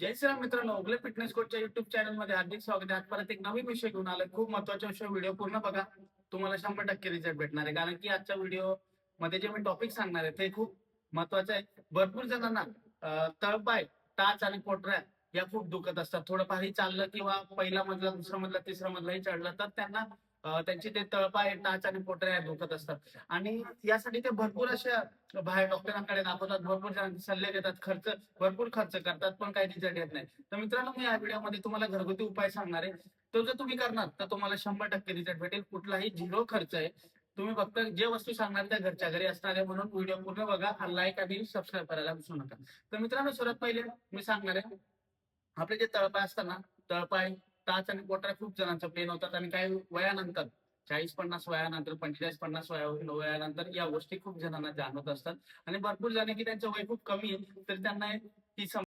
जय श्रीराम मित्रांनो ओगले फिटनेस कोचच्या युट्यूब चॅनलमध्ये हार्दिक स्वागत आहे. आज परत एक नवीन विषय घेऊन आलोय. खूप महत्त्वाचा विषय व्हिडिओ पूर्ण बघा. तुम्हाला शंभर टक्के रिझल्ट भेटणार आहे. कारण की आजच्या व्हिडिओमध्ये जे मी टॉपिक सांगणार आहे ते खूप महत्वाचं आहे. भरपूर जणांना तळपाय टाच आणि पोटऱ्या या खूप दुखत असतात. थोडंफारही चाललं किंवा पहिला मधला दुसरा मधला तिसरा मधलाही चढला तर त्यांना त्यांची ते तळपाय नाच आणि पोटऱ्या या दुखत असतात. आणि यासाठी ते भरपूर अशा बाहेर डॉक्टरांकडे दाखवतात. भरपूर जणांचे सल्ले देतात खर्च भरपूर खर्च करतात पण काही रिझल्ट येत नाही. तर मित्रांनो मी या व्हिडिओमध्ये तुम्हाला घरगुती उपाय सांगणार आहे. तो जर तुम्ही करणार तर तुम्हाला शंभर टक्के रिझल्ट भेटेल. कुठलाही झिरो खर्च आहे. तुम्ही फक्त जे वस्तू सांगणार त्या घरच्या घरी असणार आहे म्हणून व्हिडिओ पूर्ण बघा लाईक आणि सबस्क्राईब करायला विसरू नका. तर मित्रांनो सर्वात पहिले मी सांगणार आहे आपले जे तळपाय असतात ना तळपाय टाच आणि पोटऱ्या खूप जणांचा पेन होतात आणि काही वयानंतर चाळीस पन्नास वयानंतर पंचेचाळीस पन्नास वया वयानंतर या गोष्टी खूप जणांना जाणवत असतात. आणि भरपूर जण की त्यांचं वय खूप कमी आहे तर त्यांना ही